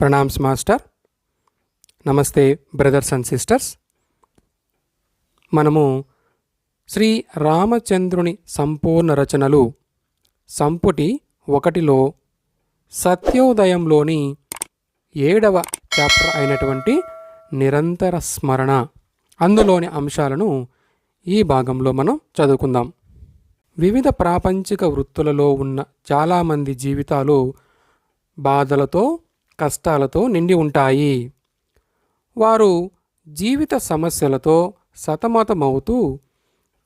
Pranams master. నమస్తే brothers and sisters. మనము శ్రీ రామచంద్రుని సంపూర్ణ రచనలు సంపుటి ఒకటిలో సత్యోదయంలోని ఏడవ చాప్టర్ అయినటువంటి నిరంతర స్మరణ. అందులోని అంశాలను ఈ భాగంలో మనం చదువుకుందాం. వివిధ ప్రాపంచిక వృత్తులలో ఉన్న చాలామంది జీవితాలు బాధలతో కష్టాలతో నిండి ఉంటాయి. వారు జీవిత సమస్యలతో సతమతమవుతూ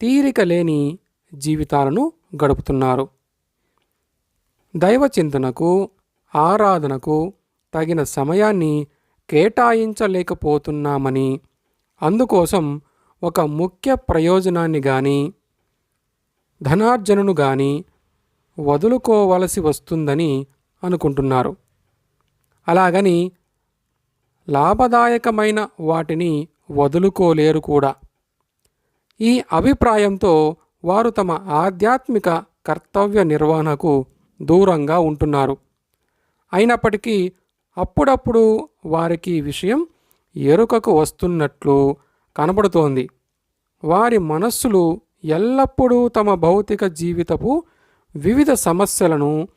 తీరిక లేని జీవితాలను గడుపుతున్నారు. దైవ చింతనకు ఆరాధనకు తగిన సమయాన్ని కేటాయించలేకపోతున్నామని అందుకోసం ఒక ముఖ్య ప్రయోజనాన్ని కానీ ధనార్జనను కానీ వదులుకోవలసి వస్తుందని అనుకుంటున్నారు. అలాగని లాభదాయకమైన వాటిని వదులుకోలేరు కూడా. ఈ అభిప్రాయంతో వారు తమ ఆధ్యాత్మిక కర్తవ్య నిర్వహణకు దూరంగా ఉంటున్నారు. అయినప్పటికీ అప్పుడప్పుడు వారికి విషయం ఎరుకకు వస్తున్నట్లు కనబడుతోంది. వారి మనస్సులు ఎల్లప్పుడూ తమ భౌతిక జీవితపు వివిధ సమస్యలను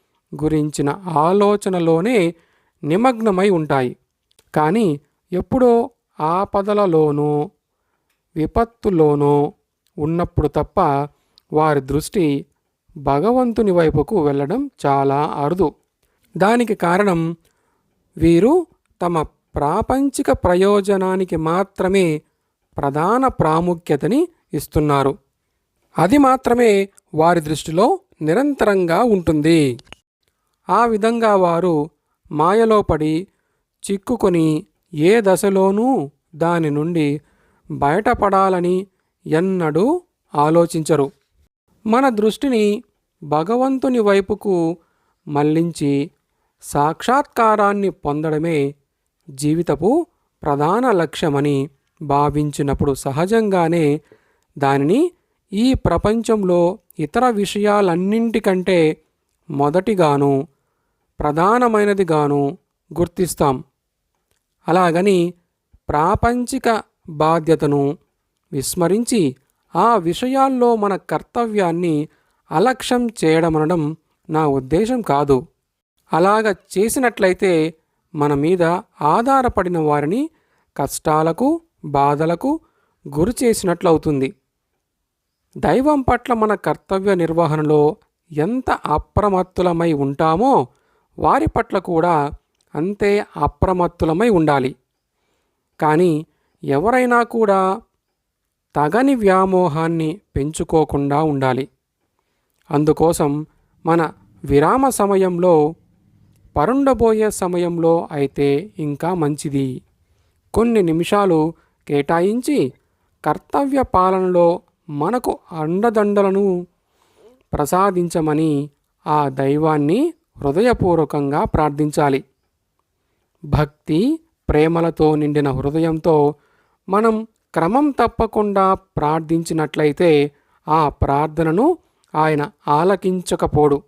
గురించిన ఆలోచనలోనే నిమగ్నమై ఉంటాయి. కానీ ఎప్పుడో ఆపదలలోనూ విపత్తులోనూ ఉన్నప్పుడు తప్ప వారి దృష్టి భగవంతుని వైపుకు వెళ్ళడం చాలా అరుదు. దానికి కారణం వీరు తమ ప్రాపంచిక ప్రయోజనానికి మాత్రమే ప్రధాన ప్రాముఖ్యతని ఇస్తున్నారు. అది మాత్రమే వారి దృష్టిలో నిరంతరంగా ఉంటుంది. ఆ విధంగా వారు మాయలో పడి చిక్కుకొని ఏ దశలోనూ దాని నుండి బయటపడాలని ఎన్నడూ ఆలోచించరు. మన దృష్టిని భగవంతుని వైపుకు మళ్ళించి సాక్షాత్కారాన్ని పొందడమే జీవితపు ప్రధాన లక్ష్యమని భావించినప్పుడు సహజంగానే దానిని ఈ ప్రపంచంలో ఇతర విషయాలన్నింటికంటే మొదటిగాను ప్రధానమైనదిగాను గుర్తిస్తాం. అలాగని ప్రాపంచిక బాధ్యతను విస్మరించి ఆ విషయాల్లో మన కర్తవ్యాన్ని అలక్ష్యం చేయడమనడం నా ఉద్దేశం కాదు. అలాగ చేసినట్లయితే మన మీద ఆధారపడిన వారిని కష్టాలకు బాధలకు గురి చేసినట్లవుతుంది. దైవం పట్ల మన కర్తవ్య నిర్వహణలో ఎంత అప్రమత్తులమై ఉంటామో వారి పట్ల కూడా అంతే అప్రమత్తులమై ఉండాలి. కానీ ఎవరైనా కూడా తగని వ్యామోహాన్ని పెంచుకోకుండా ఉండాలి. అందుకోసం మన విరామ సమయంలో పరుండబోయే సమయంలో అయితే ఇంకా మంచిది. కొన్ని నిమిషాలు కేటాయించి కర్తవ్య పాలనలో మనకు అండదండలను ప్రసాదించమని ఆ దైవాన్ని హృదయపూర్వకంగా ప్రార్థించాలి. భక్తి ప్రేమలతో నిండిన హృదయంతో మనం క్రమం తప్పకుండా ప్రార్థించినట్లయితే ఆ ప్రార్థనను ఆయన ఆలకించకపోడు.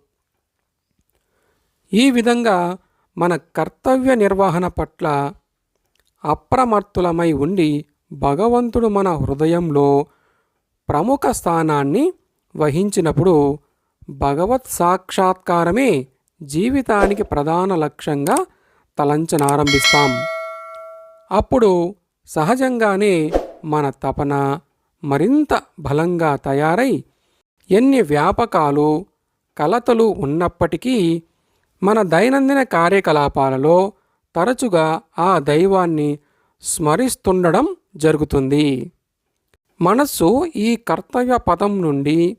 ఈ విధంగా మన కర్తవ్య నిర్వహణ పట్ల అప్రమత్తులమై ఉండి భగవంతుడు మన హృదయంలో ప్రముఖ స్థానాన్ని వహించినప్పుడు భగవత్ సాక్షాత్కారమే జీవితానికి ప్రధాన లక్ష్యంగా తలంచనారంభిస్తాం. అప్పుడు సహజంగానే మన తపన మరింత బలంగా తయారై ఎన్ని వ్యాపకాలు కలతలు ఉన్నప్పటికీ మన దైనందిన కార్యకలాపాలలో తరచుగా ఆ దైవాన్ని స్మరిస్తుండడం జరుగుతుంది. మనస్సు ఈ కర్తవ్య పదం నుండి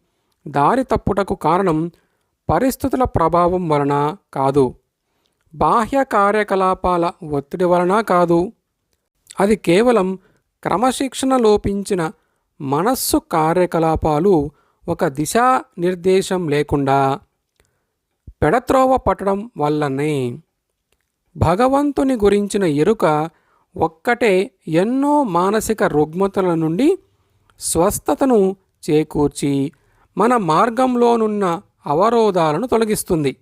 దారి తప్పుటకు కారణం పరిస్థితుల ప్రభావం వలన కాదు. బాహ్య కార్యకలాపాల ఒత్తిడి వలన కాదు. అది కేవలం క్రమశిక్షణ లోపించిన మనస్సు కార్యకలాపాలు ఒక దిశా నిర్దేశం లేకుండా పెడత్రోవ పట్టడం వల్లనే. భగవంతుని గురించిన ఎరుక ఒక్కటే ఎన్నో మానసిక రుగ్మతల నుండి స్వస్థతను చేకూర్చి మన మార్గంలోనున్న అవరోధాలను తొలగిస్తుంది.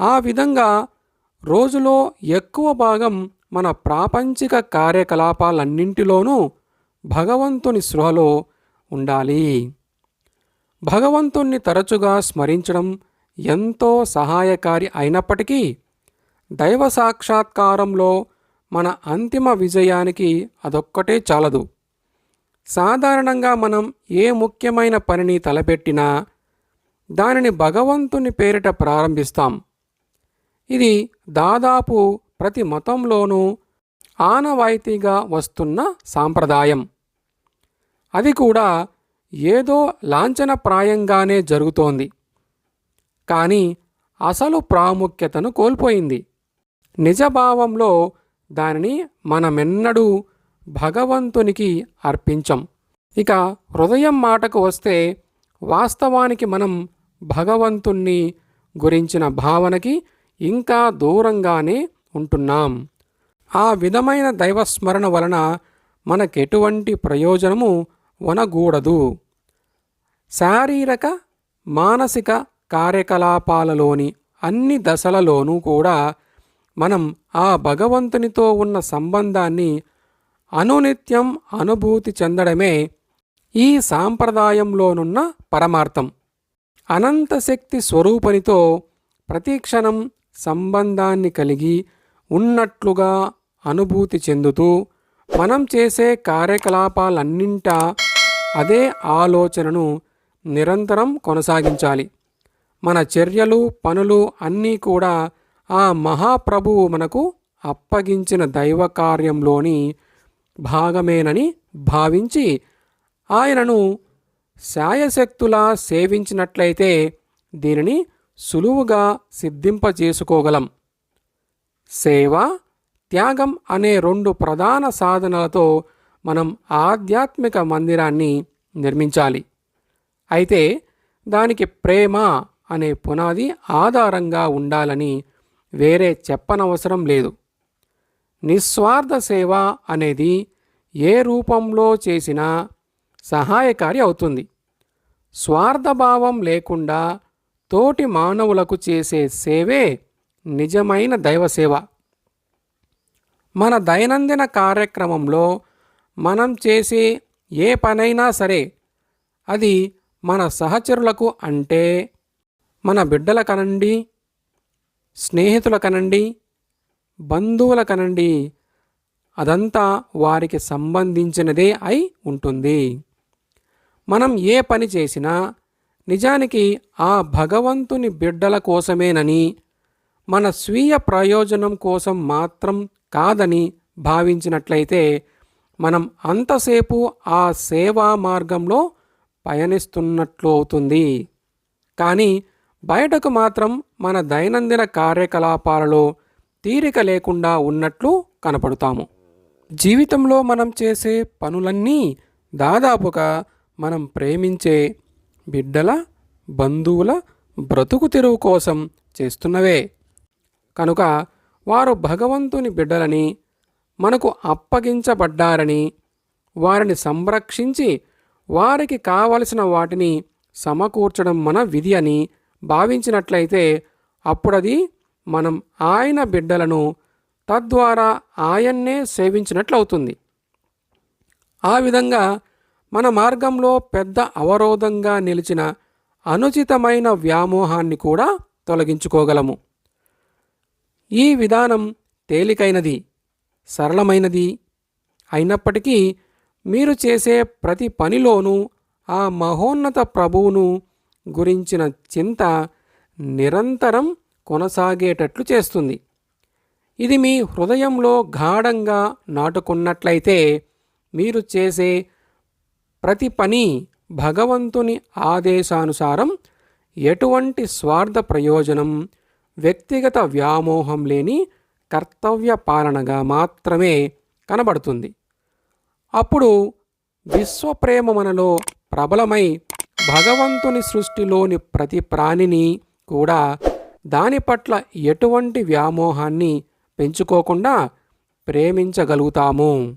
ఆ విధంగా రోజులో ఎక్కువ భాగం మన ప్రాపంచిక కార్యకలాపాలన్నింటిలోనూ భగవంతుని స్పృహలో ఉండాలి. భగవంతుణ్ణి తరచుగా స్మరించడం ఎంతో సహాయకారి అయినప్పటికీ దైవ సాక్షాత్కారంలో మన అంతిమ విజయానికి అదొక్కటే చాలదు. సాధారణంగా మనం ఏ ముఖ్యమైన పనిని తలపెట్టినా దానిని భగవంతుని పేరిట ప్రారంభిస్తాం. ఇది దాదాపు ప్రతి మతంలోనూ ఆనవాయితీగా వస్తున్న సాంప్రదాయం. అది కూడా ఏదో లాంఛనప్రాయంగానే జరుగుతోంది. కానీ అసలు ప్రాముఖ్యతను కోల్పోయింది. నిజభావంలో దానిని మనమెన్నడూ భగవంతునికి అర్పించం. ఇక హృదయం మాటకు వస్తే వాస్తవానికి మనం భగవంతుణ్ణి గురించిన భావనకి ఇంకా దూరంగానే ఉంటున్నాం. ఆ విధమైన దైవస్మరణ వలన మనకెటువంటి ప్రయోజనము వనగూడదు. శారీరక మానసిక కార్యకలాపాలలోని అన్ని దశలలోనూ కూడా మనం ఆ భగవంతునితో ఉన్న సంబంధాన్ని అనునిత్యం అనుభూతి చెందడమే ఈ సాంప్రదాయంలోనున్న పరమార్థం. అనంతశక్తి స్వరూపనితో ప్రతిక్షణం సంబంధాన్ని కలిగి ఉన్నట్లుగా అనుభూతి చెందుతూ మనం చేసే కార్యకలాపాలన్నింటా అదే ఆలోచనను నిరంతరం కొనసాగించాలి. మన చర్యలు పనులు అన్నీ కూడా ఆ మహాప్రభువు మనకు అప్పగించిన దైవ కార్యంలోని భాగమేనని భావించి ఆయనను శాయశక్తులా సేవించినట్లయితే దీనిని సులువుగా సిద్ధింపజేసుకోగలం. సేవ త్యాగం అనే రెండు ప్రధాన సాధనలతో మనం ఆధ్యాత్మిక మందిరాన్ని నిర్మించాలి. అయితే దానికి ప్రేమ అనే పునాది ఆధారంగా ఉండాలని వేరే చెప్పనవసరం లేదు. నిస్వార్థ సేవ అనేది ఏ రూపంలో చేసినా సహాయకారి అవుతుంది. స్వార్థభావం లేకుండా తోటి మానవులకు చేసే సేవే నిజమైన దైవసేవ మన దైనందిన కార్యక్రమంలో మనం చేసే ఏ పనైనా సరే అది మన సహచరులకు అంటే మన బిడ్డల కనండి స్నేహితుల కనండి బంధువుల కనండి అదంతా వారికి సంబంధించినదే అయి ఉంటుంది. మనం ఏ పని చేసినా నిజానికి ఆ భగవంతుని బిడ్డల కోసమేనని మన స్వీయ ప్రయోజనం కోసం మాత్రం కాదని భావించినట్లయితే మనం అంతసేపు ఆ సేవా మార్గంలో పయనిస్తున్నట్లు అవుతుంది. కానీ బయటకు మాత్రం మన దైనందిన కార్యకలాపాలలో తీరిక లేకుండా ఉన్నట్లు కనపడతాము. జీవితంలో మనం చేసే పనులన్నీ దాదాపుగా మనం ప్రేమించే బిడ్డల బంధువుల బ్రతుకు తెరువు కోసం చేస్తున్నవే. కనుక వారు భగవంతుని బిడ్డలని మనకు అప్పగించబడ్డారని వారిని సంరక్షించి వారికి కావలసిన వాటిని సమకూర్చడం మన విధి అని భావించినట్లయితే అప్పుడది మనం ఆయన బిడ్డలను తద్వారా ఆయన్నే సేవించినట్లవుతుంది. ఆ విధంగా మన మార్గంలో పెద్ద అవరోధంగా నిలిచిన అనుచితమైన వ్యామోహాన్ని కూడా తొలగించుకోగలము. ఈ విధానం తేలికైనది సరళమైనది అయినప్పటికీ మీరు చేసే ప్రతి పనిలోనూ ఆ మహోన్నత ప్రభువును గురించిన చింత నిరంతరం కొనసాగేటట్లు చేస్తుంది. ఇది మీ హృదయంలో గాఢంగా నాటుకున్నట్లయితే మీరు చేసే ప్రతి పని భగవంతుని ఆదేశానుసారం ఎటువంటి స్వార్థ ప్రయోజనం వ్యక్తిగత వ్యామోహం లేని కర్తవ్య పాలనగా మాత్రమే కనబడుతుంది. అప్పుడు విశ్వప్రేమ మనలో ప్రబలమై భగవంతుని సృష్టిలోని ప్రతి ప్రాణిని కూడా దాని పట్ల ఎటువంటి వ్యామోహాన్ని పెంచుకోకుండా ప్రేమించగలుగుతాము.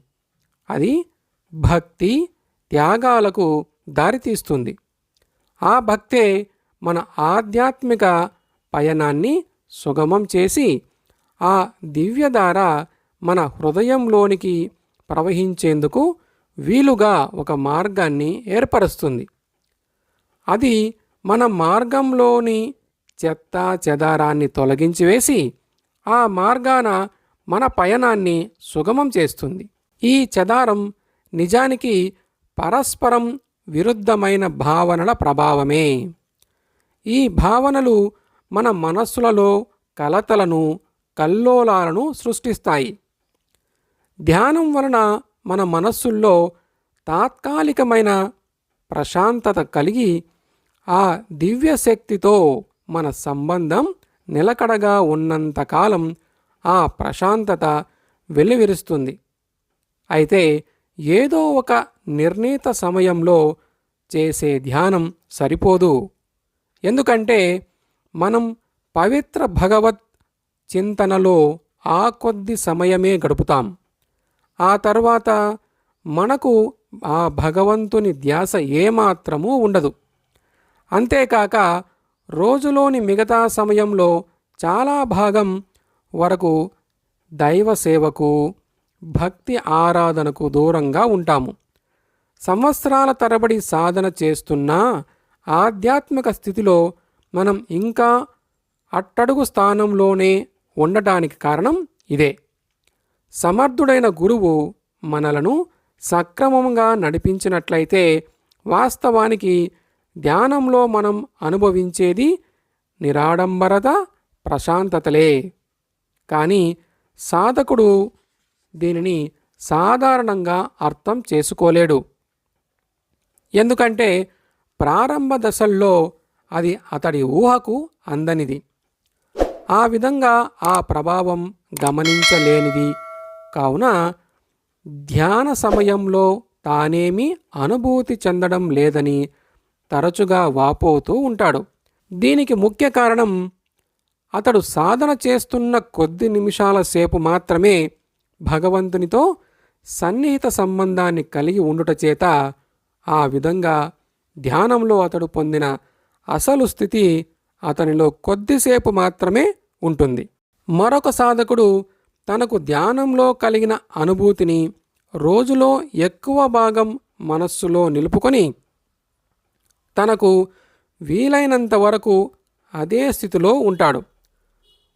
అది భక్తి త్యాగాలకు దారితీస్తుంది. ఆ భక్తే మన ఆధ్యాత్మిక పయనాన్ని సుగమం చేసి ఆ దివ్యధార మన హృదయంలోనికి ప్రవహించేందుకు వీలుగా ఒక మార్గాన్ని ఏర్పరుస్తుంది. అది మన మార్గంలోని చెత్త చెదారాన్ని తొలగించి వేసి ఆ మార్గాన మన పయనాన్ని సుగమం చేస్తుంది. ఈ చెదారం నిజానికి పరస్పరం విరుద్ధమైన భావనల ప్రభావమే. ఈ భావనలు మన మనస్సులలో కలతలను కల్లోలాలను సృష్టిస్తాయి. ధ్యానం వలన మన మనస్సుల్లో తాత్కాలికమైన ప్రశాంతత కలిగి ఆ దివ్య శక్తితో మన సంబంధం నిలకడగా ఉన్నంతకాలం ఆ ప్రశాంతత వెల్లివిరుస్తుంది అయితే ఏదో ఒక నిర్ణీత సమయంలో చేసే ధ్యానం సరిపోదు. ఎందుకంటే మనం పవిత్ర భగవత్ చింతనలో ఆ కొద్ది సమయమే గడుపుతాం. ఆ తర్వాత మనకు ఆ భగవంతుని ధ్యాస ఏమాత్రమూ ఉండదు. అంతేకాక రోజులోని మిగతా సమయంలో చాలా భాగం వరకు దైవ సేవకు భక్తి ఆరాధనకు దూరంగా ఉంటాము. సంవత్సరాల తరబడి సాధన చేస్తున్నా ఆధ్యాత్మిక స్థితిలో మనం ఇంకా అట్టడుగు స్థానంలోనే ఉండటానికి కారణం ఇదే. సమర్థుడైన గురువు మనలను సక్రమంగా నడిపించినట్లయితే వాస్తవానికి ధ్యానంలో మనం అనుభవించేది నిరాడంబరత ప్రశాంతతలే. కానీ సాధకుడు దీనిని సాధారణంగా అర్థం చేసుకోలేడు. ఎందుకంటే ప్రారంభ దశల్లో అది అతడి ఊహకు అందనిది ఆ విధంగా ఆ ప్రభావం గమనించలేనిది. కావున ధ్యాన సమయంలో తానేమీ అనుభూతి చెందడం లేదని తరచుగా వాపోతూ ఉంటాడు. దీనికి ముఖ్య కారణం అతడు సాధన చేస్తున్న కొద్ది నిమిషాల సేపు మాత్రమే భగవంతునితో సన్నిహిత సంబంధాన్ని కలిగి ఉండుట చేత ఆ విధంగా ధ్యానంలో అతడు పొందిన అసలు స్థితి అతనిలో కొద్దిసేపు మాత్రమే ఉంటుంది. మరొక సాధకుడు తనకు ధ్యానంలో కలిగిన అనుభూతిని రోజులో ఎక్కువ భాగం మనస్సులో నిలుపుకొని తనకు వీలైనంత వరకు అదే స్థితిలో ఉంటాడు.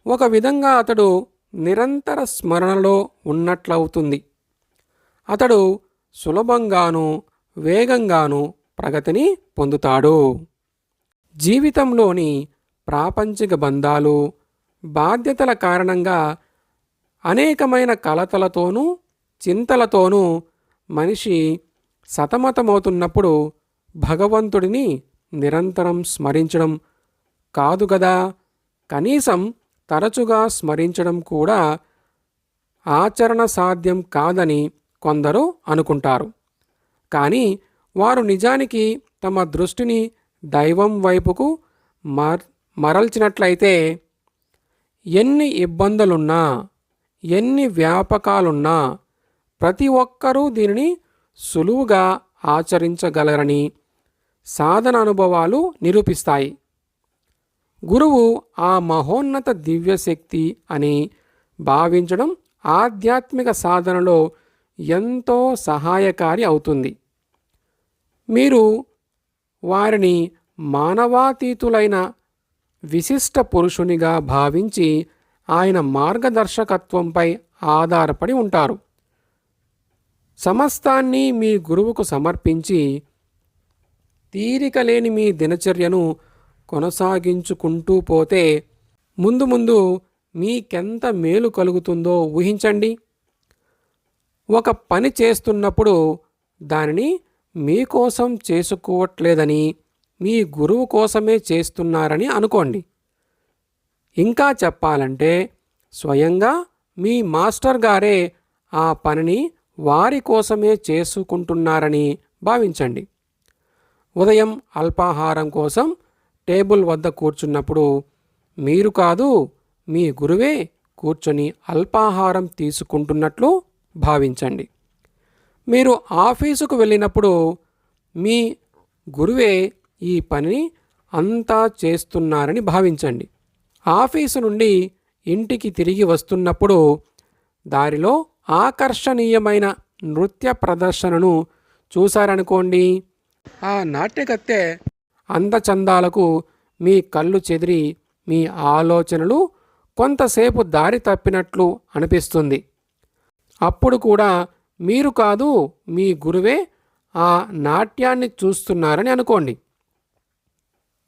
ఒక విధంగా అతడు నిరంతర స్మరణలో ఉన్నట్లవుతుంది. అతడు సులభంగాను వేగంగాను ప్రగతిని పొందుతాడు. జీవితంలోని ప్రాపంచిక బంధాలు బాధ్యతల కారణంగా అనేకమైన కలతలతోనూ చింతలతోనూ మనిషి సతమతమవుతున్నప్పుడు భగవంతుడిని నిరంతరం స్మరించడం కాదు కదా? కనీసం తరచుగా స్మరించడం కూడా ఆచరణ సాధ్యం కాదని కొందరు అనుకుంటారు. కానీ వారు నిజానికి తమ దృష్టిని దైవం వైపుకు మర్ మరల్చినట్లయితే ఎన్ని ఇబ్బందులున్నా ఎన్ని వ్యాపకాలున్నా ప్రతి ఒక్కరూ దీనిని సులువుగా ఆచరించగలరని సాధన అనుభవాలు నిరూపిస్తాయి. గురువు ఆ మహోన్నత దివ్యశక్తి అని భావించడం ఆధ్యాత్మిక సాధనలో ఎంతో సహాయకారి అవుతుంది. మీరు వారిని మానవాతీతులైన విశిష్ట పురుషునిగా భావించి ఆయన మార్గదర్శకత్వంపై ఆధారపడి ఉంటారు. సమస్తాన్ని మీ గురువుకు సమర్పించి తీరిక లేని మీ దినచర్యను కొనసాగించుకుంటూ పోతే ముందు ముందు మీకెంత మేలు కలుగుతుందో ఊహించండి. ఒక పని చేస్తున్నప్పుడు దానిని మీకోసం చేసుకోవట్లేదని మీ గురువు కోసమే చేస్తున్నారని అనుకోండి. ఇంకా చెప్పాలంటే స్వయంగా మీ మాస్టర్ గారే ఆ పనిని వారి కోసమే చేసుకుంటున్నారని భావించండి. ఉదయం అల్పాహారం కోసం టేబుల్ వద్ద కూర్చున్నప్పుడు మీరు కాదు మీ గురువే కూర్చొని అల్పాహారం తీసుకుంటున్నట్లు భావించండి. మీరు ఆఫీసుకు వెళ్ళినప్పుడు మీ గురువే ఈ పనిని అంతా చేస్తున్నారని భావించండి. ఆఫీసు నుండి ఇంటికి తిరిగి వస్తున్నప్పుడు దారిలో ఆకర్షణీయమైన నృత్య ప్రదర్శనను చూశారనుకోండి. ఆ నాట్యకత్తె అందచందాలకు మీ కళ్ళు చెదిరి మీ ఆలోచనలు కొంతసేపు దారి తప్పినట్లు అనిపిస్తుంది. అప్పుడు కూడా మీరు కాదు మీ గురువే ఆ నాట్యాన్ని చూస్తున్నారని అనుకోండి.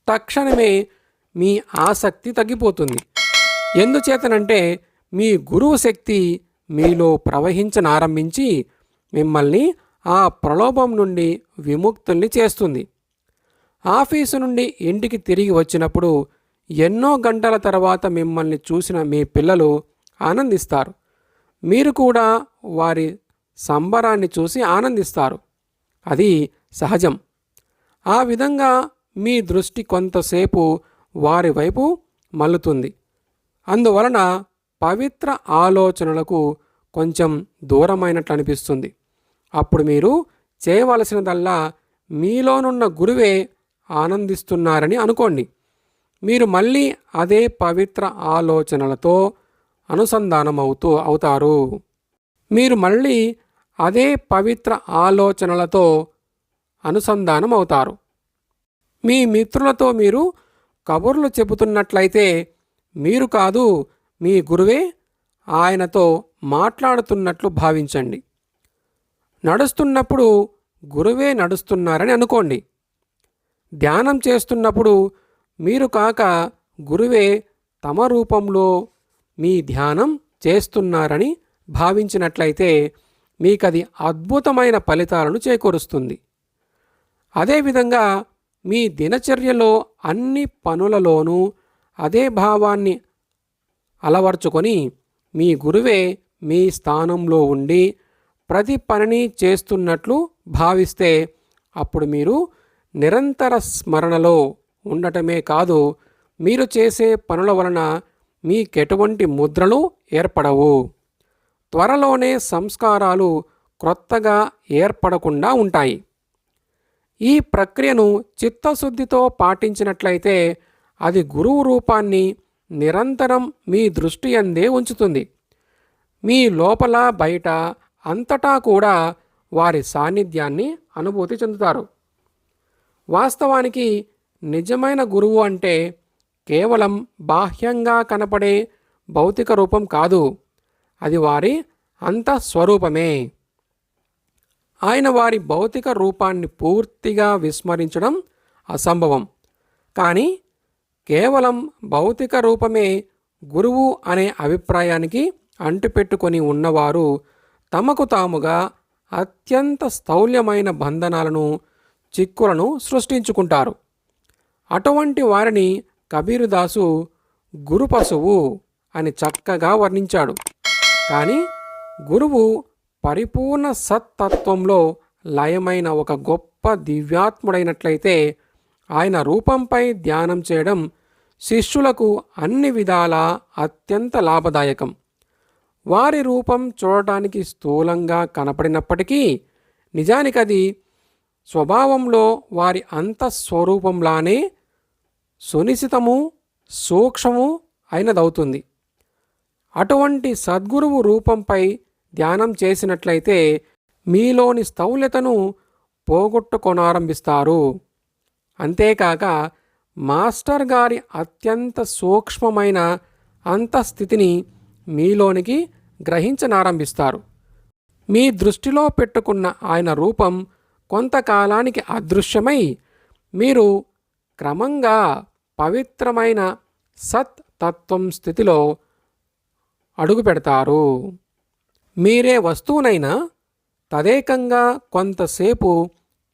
తక్షణమే మీ ఆసక్తి తగ్గిపోతుంది. ఎందుచేతనంటే మీ గురువు శక్తి మీలో ప్రవహించనారంభించి మిమ్మల్ని ఆ ప్రలోభం నుండి విముక్తుల్ని చేస్తుంది. ఆఫీసు నుండి ఇంటికి తిరిగి వచ్చినప్పుడు ఎన్నో గంటల తర్వాత మిమ్మల్ని చూసిన మీ పిల్లలు ఆనందిస్తారు. మీరు కూడా వారి సంబరాన్ని చూసి ఆనందిస్తారు. అది సహజం. ఆ విధంగా మీ దృష్టి కొంతసేపు వారి వైపు మల్లుతుంది. అందువలన పవిత్ర ఆలోచనలకు కొంచెం దూరమైనట్లు అనిపిస్తుంది. అప్పుడు మీరు చేయవలసినదల్లా మీలోనున్న గురువే ఆనందిస్తున్నారని అనుకోండి. మీరు మళ్ళీ అదే పవిత్ర ఆలోచనలతో అనుసంధానమవుతూ అవుతారు. మీరు మళ్ళీ అదే పవిత్ర ఆలోచనలతో అనుసంధానం అవుతారు మీ మిత్రులతో మీరు కబుర్లు చెబుతున్నట్లయితే మీరు కాదు మీ గురువే ఆయనతో మాట్లాడుతున్నట్లు భావించండి. నడుస్తున్నప్పుడు గురువే నడుస్తున్నారని అనుకోండి. ధ్యానం చేస్తున్నప్పుడు మీరు కాక గురువే తమ రూపంలో మీ ధ్యానం చేస్తున్నారని భావించినట్లయితే మీకది అద్భుతమైన ఫలితాలను చేకూరుస్తుంది. అదేవిధంగా మీ దినచర్యలో అన్ని పనులలోనూ అదే భావాన్ని అలవర్చుకొని మీ గురువే మీ స్థానంలో ఉండి ప్రతి పనిని చేస్తున్నట్లు భావిస్తే అప్పుడు మీరు నిరంతర స్మరణలో ఉండటమే కాదు మీరు చేసే పనుల వలన మీకెటువంటి ముద్రలు ఏర్పడవు. త్వరలోనే సంస్కారాలు క్రొత్తగా ఏర్పడకుండా ఉంటాయి. ఈ ప్రక్రియను చిత్తశుద్ధితో పాటించినట్లయితే అది గురువు రూపాన్ని నిరంతరం మీ దృష్టి అందే ఉంచుతుంది. మీ లోపల బయట అంతటా కూడా వారి సాన్నిధ్యాన్ని అనుభూతి చెందుతారు. వాస్తవానికి నిజమైన గురువు అంటే కేవలం బాహ్యంగా కనపడే భౌతిక రూపం కాదు. అది వారి అంతఃస్వరూపమే. ఆయన వారి భౌతిక రూపాన్ని పూర్తిగా విస్మరించడం అసంభవం. కానీ కేవలం భౌతిక రూపమే గురువు అనే అభిప్రాయానికి అంటుపెట్టుకొని ఉన్నవారు తమకు తాముగా అత్యంత స్థౌల్యమైన బంధనాలను చిక్కులను సృష్టించుకుంటారు. అటువంటి వారిని కబీరుదాసు గురు పశువు అని చక్కగా వర్ణించాడు. కానీ గురువు పరిపూర్ణ సత్తత్వంలో లయమైన ఒక గొప్ప దివ్యాత్ముడైనట్లయితే ఆయన రూపంపై ధ్యానం చేయడం శిష్యులకు అన్ని విధాలా అత్యంత లాభదాయకం. వారి రూపం చూడటానికి స్థూలంగా కనపడినప్పటికీ నిజానికది అది స్వభావంలో వారి అంతఃస్వరూపంలానే సునిశితము సూక్ష్మము అయినదవుతుంది. అటువంటి సద్గురువు రూపంపై ధ్యానం చేసినట్లయితే మీలోని స్థౌల్యతను పోగొట్టుకొనారంభిస్తారు. అంతేకాక మాస్టర్ గారి అత్యంత సూక్ష్మమైన అంతఃస్థితిని మీలోనికి గ్రహించనారంభిస్తారు. మీ దృష్టిలో పెట్టుకున్న ఆయన రూపం కొంతకాలానికి అదృశ్యమై మీరు క్రమంగా పవిత్రమైన సత్ తత్వం స్థితిలో అడుగు పెడతారు మీరే వస్తువునైనా తదేకంగా కొంతసేపు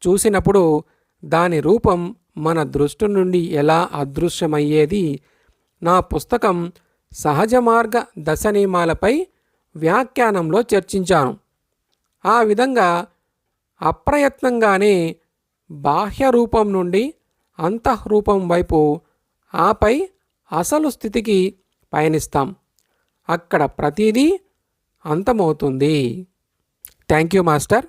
చూసినప్పుడు దాని రూపం మన దృష్టి నుండి ఎలా అదృశ్యమయ్యేది? నా పుస్తకం సహజ మార్గ దశ నియమాలపై వ్యాఖ్యానంలో చర్చించాను. ఆ విధంగా అప్రయత్నంగానే బాహ్య రూపం నుండి అంతఃరూపం వైపు ఆపై అసలు స్థితికి పయనిస్తాం. అక్కడ ప్రతిదీ అంతమవుతుంది. Thank you master.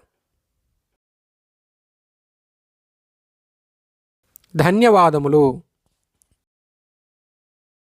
ధన్యవాదములు.